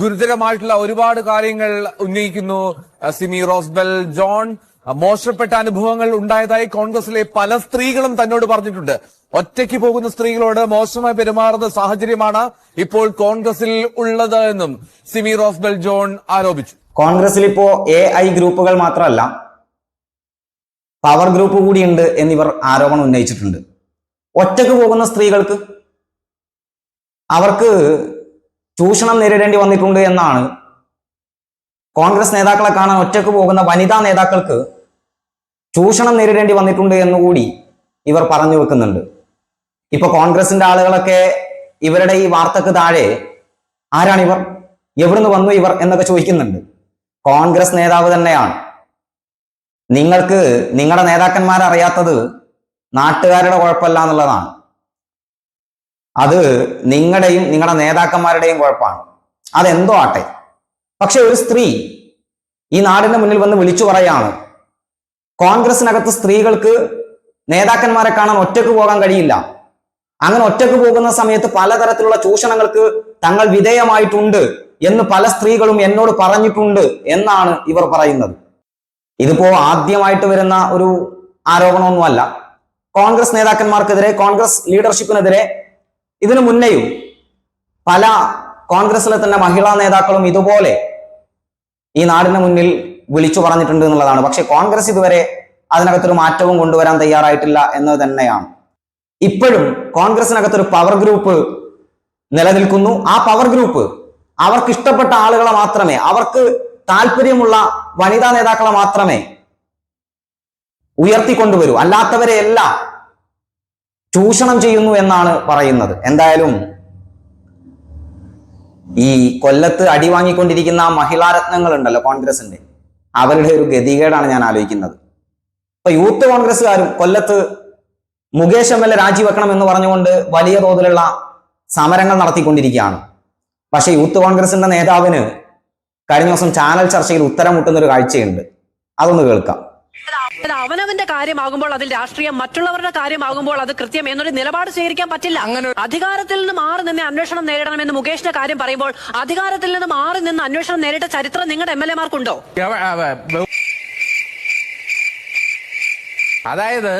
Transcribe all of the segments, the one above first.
ഗുരുതരമായിട്ടുള്ള ഒരുപാട് കാര്യങ്ങൾ ഉന്നയിക്കുന്നു സിമി റോസ്ബൽ ജോൺ. മോശപ്പെട്ട അനുഭവങ്ങൾ ഉണ്ടായതായി കോൺഗ്രസിലെ പല സ്ത്രീകളും തന്നോട് പറഞ്ഞിട്ടുണ്ട്. ഒറ്റയ്ക്ക് പോകുന്ന സ്ത്രീകളോട് മോശമായി പെരുമാറുന്ന സാഹചര്യമാണ് ഇപ്പോൾ കോൺഗ്രസിൽ ഉള്ളത് എന്നും സിമി റോസ്ബൽ ജോൺ ആരോപിച്ചു. കോൺഗ്രസിൽ ഇപ്പോ എ ഐ ഗ്രൂപ്പുകൾ മാത്രമല്ല പവർ ഗ്രൂപ്പ് കൂടിയുണ്ട് എന്നിവർ ആരോപണം ഉന്നയിച്ചിട്ടുണ്ട്. ഒറ്റയ്ക്ക് പോകുന്ന സ്ത്രീകൾക്ക് അവർക്ക് ചൂഷണം നേരിടേണ്ടി വന്നിട്ടുണ്ട് എന്നാണ്. കോൺഗ്രസ് നേതാക്കളെ കാണാൻ ഒറ്റയ്ക്ക് പോകുന്ന വനിതാ നേതാക്കൾക്ക് ചൂഷണം നേരിടേണ്ടി വന്നിട്ടുണ്ട് എന്നുകൂടി ഇവർ പറഞ്ഞു വെക്കുന്നുണ്ട്. ഇപ്പൊ കോൺഗ്രസിന്റെ ആളുകളൊക്കെ ഇവരുടെ ഈ വാർത്തക്ക് താഴെ ആരാണിവർ? എവിടുന്ന് വന്നു ഇവർ എന്നൊക്കെ ചോദിക്കുന്നുണ്ട്. കോൺഗ്രസ് നേതാവ് തന്നെയാണ്. നിങ്ങൾക്ക് നിങ്ങളുടെ നേതാക്കന്മാരറിയാത്തത് നാട്ടുകാരുടെ കുഴപ്പമല്ല എന്നുള്ളതാണ്. അത് നിങ്ങളുടെയും നിങ്ങളുടെ നേതാക്കന്മാരുടെയും കുഴപ്പമാണ്. അതെന്തോ ആട്ടെ. പക്ഷെ ഒരു സ്ത്രീ ഈ നാടിന്റെ മുന്നിൽ വന്ന് വിളിച്ചു പറയാണ് കോൺഗ്രസിനകത്ത് സ്ത്രീകൾക്ക് നേതാക്കന്മാരെ കാണാൻ ഒറ്റയ്ക്ക് പോകാൻ കഴിയില്ല. അങ്ങനെ ഒറ്റയ്ക്ക് പോകുന്ന സമയത്ത് പലതരത്തിലുള്ള ചൂഷണങ്ങൾക്ക് തങ്ങൾ വിധേയമായിട്ടുണ്ട് എന്ന് പല സ്ത്രീകളും എന്നോട് പറഞ്ഞിട്ടുണ്ട് എന്നാണ് ഇവർ പറയുന്നത്. ഇതിപ്പോ ആദ്യമായിട്ട് വരുന്ന ഒരു ആരോപണമൊന്നുമല്ല. കോൺഗ്രസ് നേതാക്കന്മാർക്കെതിരെ കോൺഗ്രസ് ലീഡർഷിപ്പിനെതിരെ ഇതിനു മുന്നെയും പല കോൺഗ്രസിലെ തന്നെ മഹിളാ നേതാക്കളും ഇതുപോലെ ഈ നാടിന് മുന്നിൽ വിളിച്ചു പറഞ്ഞിട്ടുണ്ട് എന്നുള്ളതാണ്. പക്ഷെ കോൺഗ്രസ് ഇതുവരെ അതിനകത്തൊരു മാറ്റവും കൊണ്ടുവരാൻ തയ്യാറായിട്ടില്ല എന്നത് തന്നെയാണ്. ഇപ്പോഴും കോൺഗ്രസിനകത്തൊരു പവർ ഗ്രൂപ്പ് നിലനിൽക്കുന്നു. ആ പവർ ഗ്രൂപ്പ് അവർക്ക് ഇഷ്ടപ്പെട്ട ആളുകളെ മാത്രമേ അവർക്ക് താല്പര്യമുള്ള വനിതാ നേതാക്കളെ മാത്രമേ ഉയർത്തിക്കൊണ്ടുവരൂ. അല്ലാത്തവരെ എല്ലാം ചൂഷണം ചെയ്യുന്നു എന്നാണ് പറയുന്നത്. എന്തായാലും ഈ കൊല്ലത്ത് അടി വാങ്ങിക്കൊണ്ടിരിക്കുന്ന മഹിളാരത്നങ്ങൾ ഉണ്ടല്ലോ കോൺഗ്രസിന്റെ. അവരുടെ ഒരു ഗതികേടാണ് ഞാൻ ആലോചിക്കുന്നത്. ഇപ്പൊ യൂത്ത് കോൺഗ്രസ്സുകാരും കൊല്ലത്ത് മുകേഷ് എം എൽ എ രാജിവെക്കണം എന്ന് പറഞ്ഞുകൊണ്ട് വലിയ തോതിലുള്ള സമരങ്ങൾ നടത്തിക്കൊണ്ടിരിക്കുകയാണ്. പക്ഷെ യൂത്ത് കോൺഗ്രസിന്റെ നേതാവിന് കഴിഞ്ഞ ദിവസം ചാനൽ ചർച്ചയിൽ ഉത്തരം മുട്ടുന്ന ഒരു കാഴ്ചയുണ്ട്. അതൊന്ന് കേൾക്കാം. അത് അവനവന്റെ കാര്യമാകുമ്പോൾ അതിൽ രാഷ്ട്രീയം മറ്റുള്ളവരുടെ കാര്യമാകുമ്പോൾ അത് കൃത്യം എന്നൊരു നിലപാട് സ്വീകരിക്കാൻ പറ്റില്ല. അങ്ങനെ അധികാരത്തിൽ നിന്ന് മാറി നിന്ന് അന്വേഷണം നേരിടണമെന്ന് മുകേഷിന്റെ കാര്യം പറയുമ്പോൾ അധികാരത്തിൽ നിന്ന് മാറി നിന്ന് അന്വേഷണം നേരിട്ട ചരിത്രം നിങ്ങളുടെ എം എൽ എമാർക്കുണ്ടോ അതായത്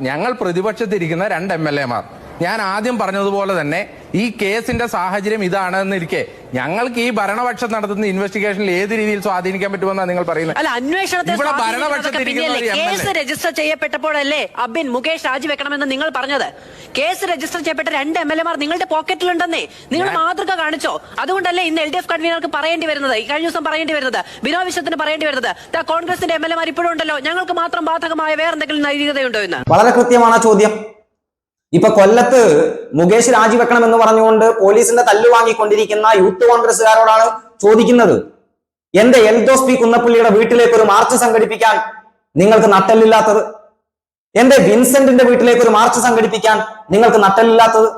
ഞങ്ങൾ പ്രതിപക്ഷത്തിരിക്കുന്ന രണ്ട് എം എൽ എമാർ ഞാൻ ആദ്യം പറഞ്ഞതുപോലെ തന്നെ ഈ കേസിന്റെ സാഹചര്യം ഇതാണ് ഇതാണെന്നിരിക്കെ. ഞങ്ങൾക്ക് ഈ ഭരണപക്ഷം നടത്തുന്ന ഇൻവെസ്റ്റിഗേഷനിൽ ഏത് രീതിയിൽ സ്വാധീനിക്കാൻ പറ്റുമെന്നാണ് നിങ്ങൾ പറയുന്നത്? അല്ല അന്വേഷണത്തെ കേസ് രജിസ്റ്റർ ചെയ്യപ്പെട്ടപ്പോഴല്ലേ അബിൻ മുകേഷ് രാജിവെക്കണമെന്ന് നിങ്ങൾ പറഞ്ഞത്? കേസ് രജിസ്റ്റർ ചെയ്യപ്പെട്ട രണ്ട് എം എൽ എമാർ നിങ്ങളുടെ പോക്കറ്റിലുണ്ടെന്നേ. നിങ്ങൾ മാതൃക കാണിച്ചോ? അതുകൊണ്ടല്ലേ ഇന്ന് എൽ ഡി എഫ് കൺവീനർക്ക് പറയേണ്ടി വരുന്നത്? ഈ കഴിഞ്ഞ ദിവസം പറയേണ്ടി വരുന്നത്. ബിനോ വിശ്വത്തിന് പറയേണ്ടി വരുന്നത്. ദാ കോൺഗ്രസിന്റെ എം എൽ എമാർ ഇപ്പോഴും ഉണ്ടല്ലോ. ഞങ്ങൾക്ക് മാത്രം ബാധകമായ വേറെന്തെങ്കിലും നൈതികതയുണ്ടോ എന്ന് വളരെ കൃത്യമാണ് ചോദ്യം. ഇപ്പൊ കൊല്ലത്ത് മുകേഷ് രാജിവെക്കണം എന്ന് പറഞ്ഞുകൊണ്ട് പോലീസിന്റെ തല്ലു വാങ്ങിക്കൊണ്ടിരിക്കുന്ന യൂത്ത് കോൺഗ്രസ്സുകാരോടാണ് ചോദിക്കുന്നത്. എന്റെ എൽദോസ് പി കുന്നപ്പള്ളിയുടെ വീട്ടിലേക്ക് ഒരു മാർച്ച് സംഘടിപ്പിക്കാൻ നിങ്ങൾക്ക് നട്ടല്ലില്ലാത്തത്? എന്റെ വിൻസെന്റിന്റെ വീട്ടിലേക്ക് ഒരു മാർച്ച് സംഘടിപ്പിക്കാൻ നിങ്ങൾക്ക് നട്ടല്ലില്ലാത്തത്?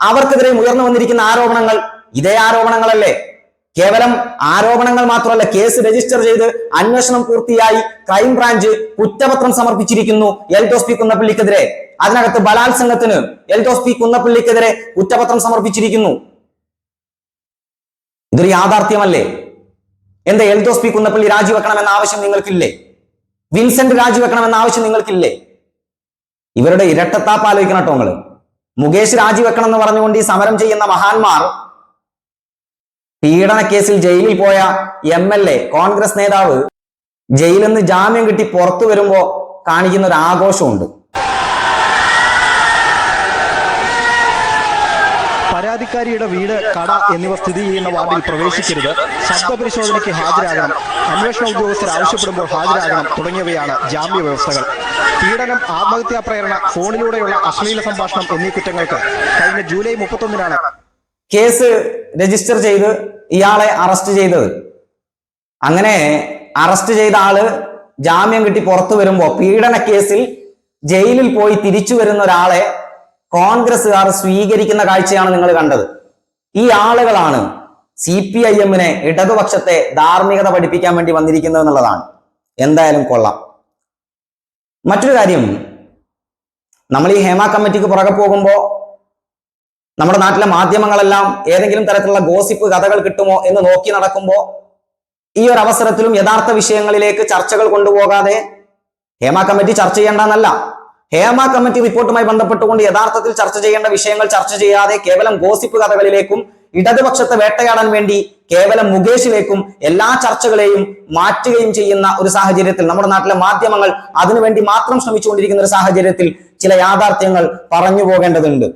അവർക്കെതിരെ ഉയർന്നു വന്നിരിക്കുന്ന ആരോപണങ്ങൾ ഇതേ ആരോപണങ്ങളല്ലേ? കേവലം ആരോപണങ്ങൾ മാത്രമല്ല കേസ് രജിസ്റ്റർ ചെയ്ത് അന്വേഷണം പൂർത്തിയായി ക്രൈംബ്രാഞ്ച് കുറ്റപത്രം സമർപ്പിച്ചിരിക്കുന്നു എൽ ടോസ് പി കുന്നപ്പള്ളിക്കെതിരെ. അതിനകത്ത് ബലാത്സംഗത്തിന് എൽദോസ് പി കുന്നപ്പള്ളിക്കെതിരെ കുറ്റപത്രം സമർപ്പിച്ചിരിക്കുന്നു. ഇതൊരു യാഥാർത്ഥ്യമല്ലേ? എന്താ എൽ ടോസ് പി കുന്നപ്പള്ളി രാജിവെക്കണമെന്ന ആവശ്യം നിങ്ങൾക്കില്ലേ? വിൻസെന്റ് രാജിവെക്കണമെന്ന ആവശ്യം നിങ്ങൾക്കില്ലേ? ഇവരുടെ ഇരട്ടത്താപ്പ് ആലോചിക്കണം കേട്ടോ മുകേഷ് രാജിവെക്കണം എന്ന് പറഞ്ഞുകൊണ്ട് ഈ സമരം ചെയ്യുന്ന മഹാന്മാർ പീഡന കേസിൽ ജയിലിൽ പോയ എം എൽ എ കോൺഗ്രസ് നേതാവ് ജയിലിൽ നിന്ന് ജാമ്യം കിട്ടി പുറത്തു വരുമ്പോ കാണിക്കുന്ന ഒരു ആഘോഷമുണ്ട് പരാതിക്കാരിയുടെ വീട് കട എന്നിവ സ്ഥിതി ചെയ്യുന്ന വാർഡിൽ പ്രവേശിക്കരുത്. ശബ്ദപരിശോധനയ്ക്ക് ഹാജരാകണം. അന്വേഷണ ഉദ്യോഗസ്ഥർ ആവശ്യപ്പെടുമ്പോൾ ഹാജരാകണം തുടങ്ങിയവയാണ് ജാമ്യ വ്യവസ്ഥകൾ. പീഡനം ആത്മഹത്യാ പ്രേരണ ഫോണിലൂടെയുള്ള അശ്ലീല സംഭാഷണം എന്നീ കുറ്റങ്ങൾക്ക് കഴിഞ്ഞ ജൂലൈ മുപ്പത്തൊന്നിനാണ് കേസ് രജിസ്റ്റർ ചെയ്ത് ഇയാളെ അറസ്റ്റ് ചെയ്തത്. അങ്ങനെ അറസ്റ്റ് ചെയ്ത ആൾ ജാമ്യം കിട്ടി പുറത്തു വരുമ്പോ പീഡന കേസിൽ ജയിലിൽ പോയി തിരിച്ചു വരുന്ന ഒരാളെ കോൺഗ്രസ്സുകാർ സ്വീകരിക്കുന്ന കാഴ്ചയാണ് നിങ്ങൾ കണ്ടത്. ഈ ആളുകളാണ് സി പി ഐ എമ്മിനെ ഇടതുപക്ഷത്തെ ധാർമ്മികത പഠിപ്പിക്കാൻ വേണ്ടി വന്നിരിക്കുന്നത് എന്നുള്ളതാണ്. എന്തായാലും കൊള്ളാം. മറ്റൊരു കാര്യം നമ്മൾ ഈ ഹേമ കമ്മിറ്റിക്ക് പുറകെ പോകുമ്പോൾ നമ്മുടെ നാട്ടിലെ മാധ്യമങ്ങളെല്ലാം ഏതെങ്കിലും തരത്തിലുള്ള ഗോസിപ്പ് കഥകൾ കിട്ടുമോ എന്ന് നോക്കി നടക്കുമ്പോൾ ഈ ഒരു അവസരത്തിലും യഥാർത്ഥ വിഷയങ്ങളിലേക്ക് ചർച്ചകൾ കൊണ്ടുപോകാതെ ഹേമ കമ്മിറ്റി ചർച്ച ചെയ്യേണ്ടെന്നല്ല ഹേമ കമ്മിറ്റി റിപ്പോർട്ടുമായി ബന്ധപ്പെട്ടുകൊണ്ട് യഥാർത്ഥത്തിൽ ചർച്ച ചെയ്യേണ്ട വിഷയങ്ങൾ ചർച്ച ചെയ്യാതെ കേവലം ഗോസിപ്പ് കഥകളിലേക്കും ഇടതുപക്ഷത്തെ വേട്ടയാടാൻ വേണ്ടി കേവലം മുകേഷിലേക്കും എല്ലാ ചർച്ചകളെയും മാറ്റുകയും ചെയ്യുന്ന ഒരു സാഹചര്യത്തിൽ നമ്മുടെ നാട്ടിലെ മാധ്യമങ്ങൾ അതിനുവേണ്ടി മാത്രം ശ്രമിച്ചുകൊണ്ടിരിക്കുന്ന ഒരു സാഹചര്യത്തിൽ ചില യാഥാർത്ഥ്യങ്ങൾ പറഞ്ഞു പോകേണ്ടതുണ്ട്.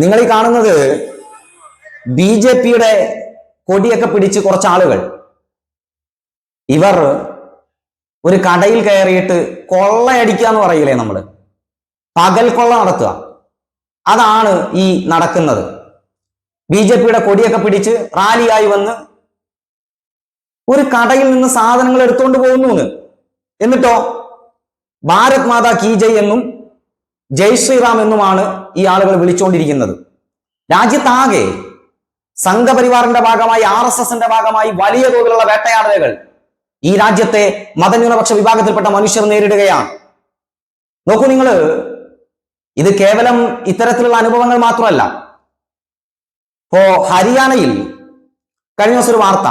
നിങ്ങൾ ഈ കാണുന്നത് ബി ജെ പിയുടെ കൊടിയൊക്കെ പിടിച്ച് കുറച്ച് ആളുകൾ. ഇവർ ഒരു കടയിൽ കയറിയിട്ട് കൊള്ളയടിക്കുക എന്ന് പറയില്ലേ നമ്മൾ പകൽ കൊള്ള നടത്തുക. അതാണ് ഈ നടക്കുന്നത്. ബി ജെ പിയുടെ കൊടിയൊക്കെ പിടിച്ച് റാലിയായി വന്ന് ഒരു കടയിൽ നിന്ന് സാധനങ്ങൾ എടുത്തുകൊണ്ട് പോകുന്നു എന്ന്. എന്നിട്ടോ? ഭാരത് മാതാ കീ ജയ് എന്നും ജയ് ശ്രീറാം എന്നുമാണ് ഈ ആളുകൾ വിളിച്ചുകൊണ്ടിരിക്കുന്നത് രാജ്യത്താകെ സംഘപരിവാറിന്റെ ഭാഗമായി ആർ എസ് എസിന്റെ ഭാഗമായി വലിയ തോതിലുള്ള വേട്ടയാടലുകൾ ഈ രാജ്യത്തെ മതന്യൂനപക്ഷ വിഭാഗത്തിൽപ്പെട്ട മനുഷ്യർ നേരിടുകയാണ്. നോക്കൂ നിങ്ങൾ ഇത് കേവലം ഇത്തരത്തിലുള്ള അനുഭവങ്ങൾ മാത്രമല്ല. ഇപ്പോ ഹരിയാനയിൽ കഴിഞ്ഞ ദിവസം ഒരു വാർത്ത.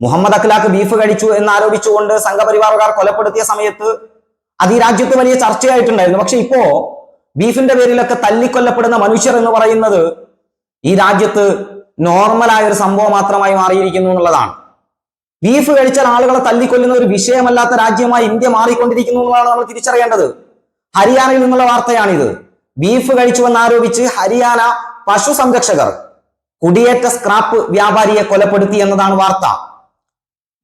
മുഹമ്മദ് അഖ്ലാഖ് ബീഫ് കഴിച്ചു എന്ന് ആരോപിച്ചുകൊണ്ട് സംഘപരിവാറുകാർ കൊലപ്പെടുത്തിയ സമയത്ത് അത് ഈ രാജ്യത്ത് വലിയ ചർച്ചയായിട്ടുണ്ടായിരുന്നു. പക്ഷെ ഇപ്പോ ബീഫിന്റെ പേരിലൊക്കെ തല്ലിക്കൊല്ലപ്പെടുന്ന മനുഷ്യർ എന്ന് പറയുന്നത് ഈ രാജ്യത്ത് നോർമലായ ഒരു സംഭവം മാത്രമായി മാറിയിരിക്കുന്നു എന്നുള്ളതാണ്. ബീഫ് കഴിച്ചാൽ ആളുകളെ തല്ലിക്കൊല്ലുന്ന ഒരു വിഷയമല്ലാത്ത രാജ്യമായി ഇന്ത്യ മാറിക്കൊണ്ടിരിക്കുന്നു എന്നുള്ളതാണ് നമ്മൾ തിരിച്ചറിയേണ്ടത്. ഹരിയാനയിൽ നിന്നുള്ള വാർത്തയാണിത്. ബീഫ് കഴിച്ചുവെന്ന് ആരോപിച്ച് ഹരിയാന പശു സംരക്ഷകർ കുടിയേറ്റ സ്ക്രാപ്പ് വ്യാപാരിയെ കൊലപ്പെടുത്തി എന്നതാണ് വാർത്ത.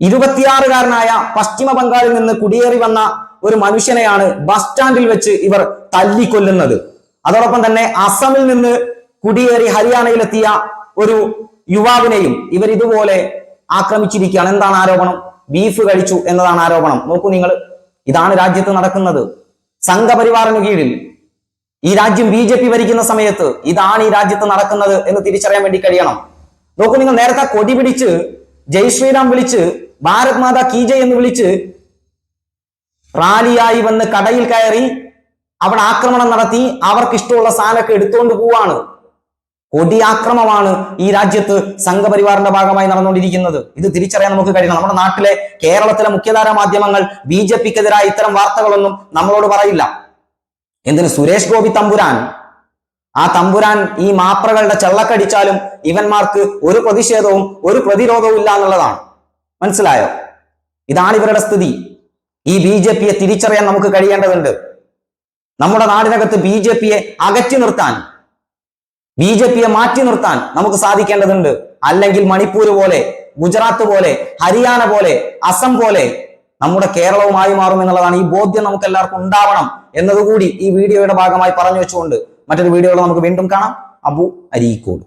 ഇരുപത്തിയാറുകാരനായ പശ്ചിമ ബംഗാളിൽ നിന്ന് കുടിയേറി വന്ന ഒരു മനുഷ്യനെയാണ് ബസ് സ്റ്റാൻഡിൽ വെച്ച് ഇവർ തല്ലിക്കൊല്ലുന്നത്. അതോടൊപ്പം തന്നെ അസമിൽ നിന്ന് കുടിയേറി ഹരിയാനയിലെത്തിയ ഒരു യുവാവിനെയും ഇവർ ഇതുപോലെ ആക്രമിച്ചിരിക്കുകയാണ്. എന്താണ് ആരോപണം? ബീഫ് കഴിച്ചു എന്നതാണ് ആരോപണം. നോക്കൂ നിങ്ങൾ ഇതാണ് രാജ്യത്ത് നടക്കുന്നത്. സംഘപരിവാറിന് കീഴിൽ ഈ രാജ്യം ബി ജെ പി ഭരിക്കുന്ന സമയത്ത് ഇതാണ് ഈ രാജ്യത്ത് നടക്കുന്നത് എന്ന് തിരിച്ചറിയാൻ വേണ്ടി കഴിയണം. നോക്കൂ നിങ്ങൾ നേരത്തെ കൊടി പിടിച്ച് ജയ് ശ്രീറാം വിളിച്ച് ഭാരത് മാതാ കീ ജയ് എന്ന് വിളിച്ച് റാലിയായി വന്ന് കടയിൽ കയറി അവിടെ ആക്രമണം നടത്തി അവർക്ക് ഇഷ്ടമുള്ള സാധനമൊക്കെ എടുത്തുകൊണ്ട് പോവാണ്. കൊടിയാക്രമമാണ് ഈ രാജ്യത്ത് സംഘപരിവാറിന്റെ ഭാഗമായി നടന്നുകൊണ്ടിരിക്കുന്നത്. ഇത് തിരിച്ചറിയാൻ നമുക്ക് കഴിയണം. നമ്മുടെ നാട്ടിലെ കേരളത്തിലെ മുഖ്യധാര മാധ്യമങ്ങൾ ബി ജെ പിക്കെതിരായ ഇത്തരം വാർത്തകളൊന്നും നമ്മളോട് പറയില്ല. എന്തിന്? സുരേഷ് ഗോപി തമ്പുരാൻ. ആ തമ്പുരാൻ ഈ മാപ്രകളുടെ ചെള്ളക്കടിച്ചാലും ഇവന്മാർക്ക് ഒരു പ്രതിഷേധവും ഒരു പ്രതിരോധവും ഇല്ല എന്നുള്ളതാണ്. മനസ്സിലായോ? ഇതാണ് ഇവരുടെ സ്ഥിതി. ഈ ബി ജെ പിയെ തിരിച്ചറിയാൻ നമുക്ക് കഴിയേണ്ടതുണ്ട്. നമ്മുടെ നാടിനകത്ത് ബി ജെ പിയെ അകറ്റി നിർത്താൻ ബി ജെ പിയെ മാറ്റി നിർത്താൻ നമുക്ക് സാധിക്കേണ്ടതുണ്ട്. അല്ലെങ്കിൽ മണിപ്പൂർ പോലെ ഗുജറാത്ത് പോലെ ഹരിയാന പോലെ അസം പോലെ നമ്മുടെ കേരളവുമായി മാറും എന്നുള്ളതാണ് ഈ ബോധ്യം നമുക്ക് എല്ലാവർക്കും ഉണ്ടാവണം എന്നതുകൂടി ഈ വീഡിയോയുടെ ഭാഗമായി പറഞ്ഞു വെച്ചുകൊണ്ട് മറ്റൊരു വീഡിയോയിൽ നമുക്ക് വീണ്ടും കാണാം. അബു അരീക്കോട്.